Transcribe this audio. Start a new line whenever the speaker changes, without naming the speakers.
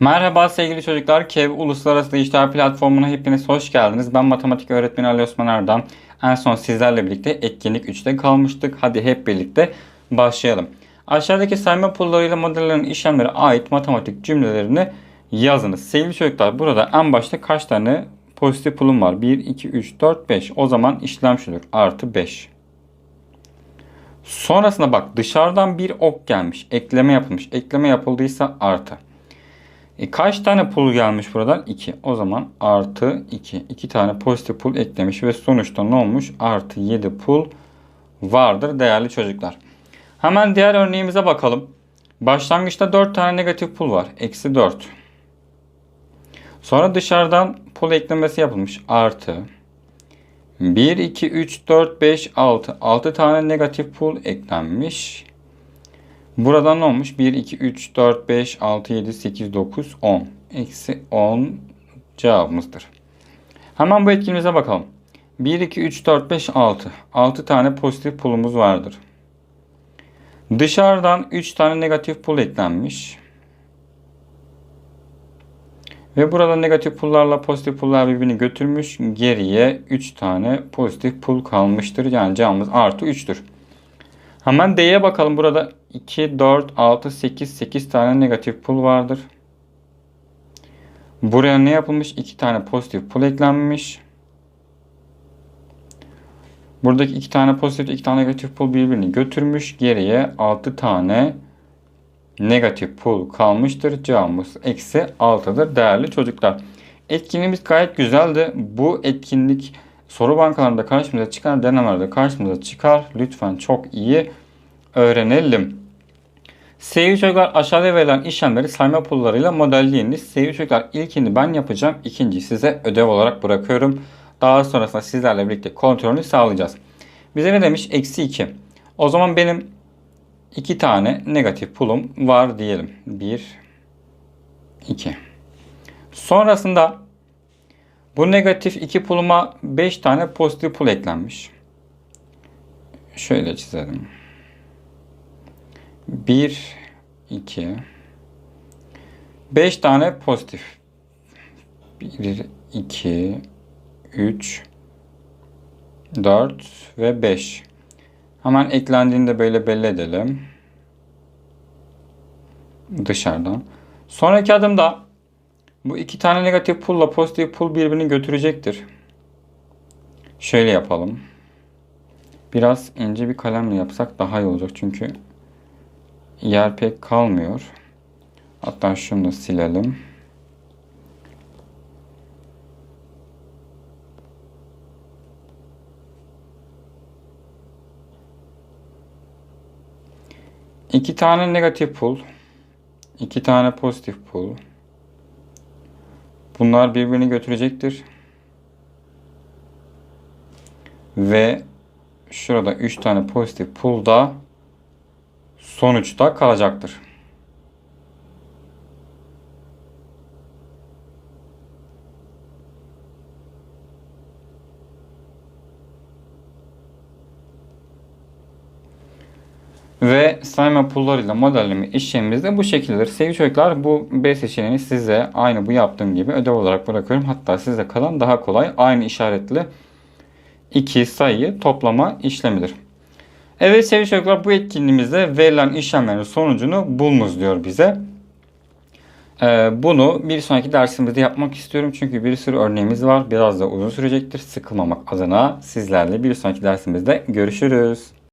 Merhaba sevgili çocuklar. KEV Uluslararası Dijital Platformu'na hepiniz hoş geldiniz. Ben matematik öğretmeni Ali Osman Erdem. En son sizlerle birlikte etkinlik 3'te kalmıştık. Hadi hep birlikte başlayalım. Aşağıdaki sayma pullarıyla modellerin işlemlere ait matematik cümlelerini yazınız. Sevgili çocuklar burada en başta kaç tane pozitif pulum var? 1, 2, 3, 4, 5. O zaman işlem şudur. Artı 5. Sonrasında bak dışarıdan bir ok gelmiş. Ekleme yapılmış. Ekleme yapıldıysa artı. E, kaç tane pul gelmiş buradan? 2. O zaman artı 2. 2 tane pozitif pul eklemiş ve sonuçta ne olmuş? Artı 7 pul vardır değerli çocuklar. Hemen diğer örneğimize bakalım. Başlangıçta 4 tane negatif pul var. Eksi 4. Sonra dışarıdan pul eklemesi yapılmış. Artı 1, 2, 3, 4, 5, 6. 6 tane negatif pul eklenmiş. Buradan ne olmuş? 1, 2, 3, 4, 5, 6, 7, 8, 9, 10. Eksi 10 cevabımızdır. Hemen bu etkinliğimize bakalım. 1, 2, 3, 4, 5, 6. 6 tane pozitif pulumuz vardır. Dışarıdan 3 tane negatif pul eklenmiş. Ve burada negatif pullarla pozitif pullar birbirini götürmüş. Geriye 3 tane pozitif pul kalmıştır. Yani cevabımız artı 3'tür. Hemen D'ye bakalım. Burada 2, 4, 6, 8, 8 tane negatif pul vardır. Buraya ne yapılmış? 2 tane pozitif pul eklenmiş. Buradaki 2 tane pozitif, 2 tane negatif pul birbirini götürmüş. Geriye 6 tane negatif pul kalmıştır. Cevabımız eksi 6'dır değerli çocuklar. Etkinliğimiz gayet güzeldi. Bu etkinlik soru bankalarında karşımıza çıkar, denemelerde karşımıza çıkar. Lütfen çok iyi öğrenelim. Sevgili çocuklar aşağıda verilen işlemleri sayma pullarıyla modelleyiniz. Sevgili çocuklar ilkini ben yapacağım. ikinciyi size ödev olarak bırakıyorum. Daha sonrasında sizlerle birlikte kontrolünü sağlayacağız. Bize ne demiş? Eksi 2. O zaman benim iki tane negatif pulum var diyelim. 1, 2. Sonrasında bu negatif 2 puluma 5 tane pozitif pul eklenmiş. Şöyle çizelim. 1, 2, 5 tane pozitif. 1, 2, 3, 4 ve 5. Hemen eklendiğini de böyle belli edelim. Dışarıdan. Sonraki adımda bu iki tane negatif pulla pozitif pul birbirini götürecektir. Şöyle yapalım. Biraz ince bir kalemle yapsak daha iyi olacak çünkü yer pek kalmıyor. Hatta şunu da silelim. İki tane negatif pul, iki tane pozitif pul. Bunlar birbirini götürecektir. Ve şurada 3 tane pozitif pul da sonuçta kalacaktır. Ve sayma pullarıyla modelleme işlemimiz de bu şekildedir. Sevgili çocuklar bu B seçeneğini size aynı bu yaptığım gibi ödev olarak bırakıyorum. Hatta size kalan daha kolay aynı işaretli iki sayıyı toplama işlemidir. Evet sevgili çocuklar bu etkinliğimizde verilen işlemlerin sonucunu bulunuz diyor bize. Ee, bunu bir sonraki dersimizde yapmak istiyorum. Çünkü bir sürü örneğimiz var. Biraz da uzun sürecektir. Sıkılmamak adına sizlerle bir sonraki dersimizde görüşürüz.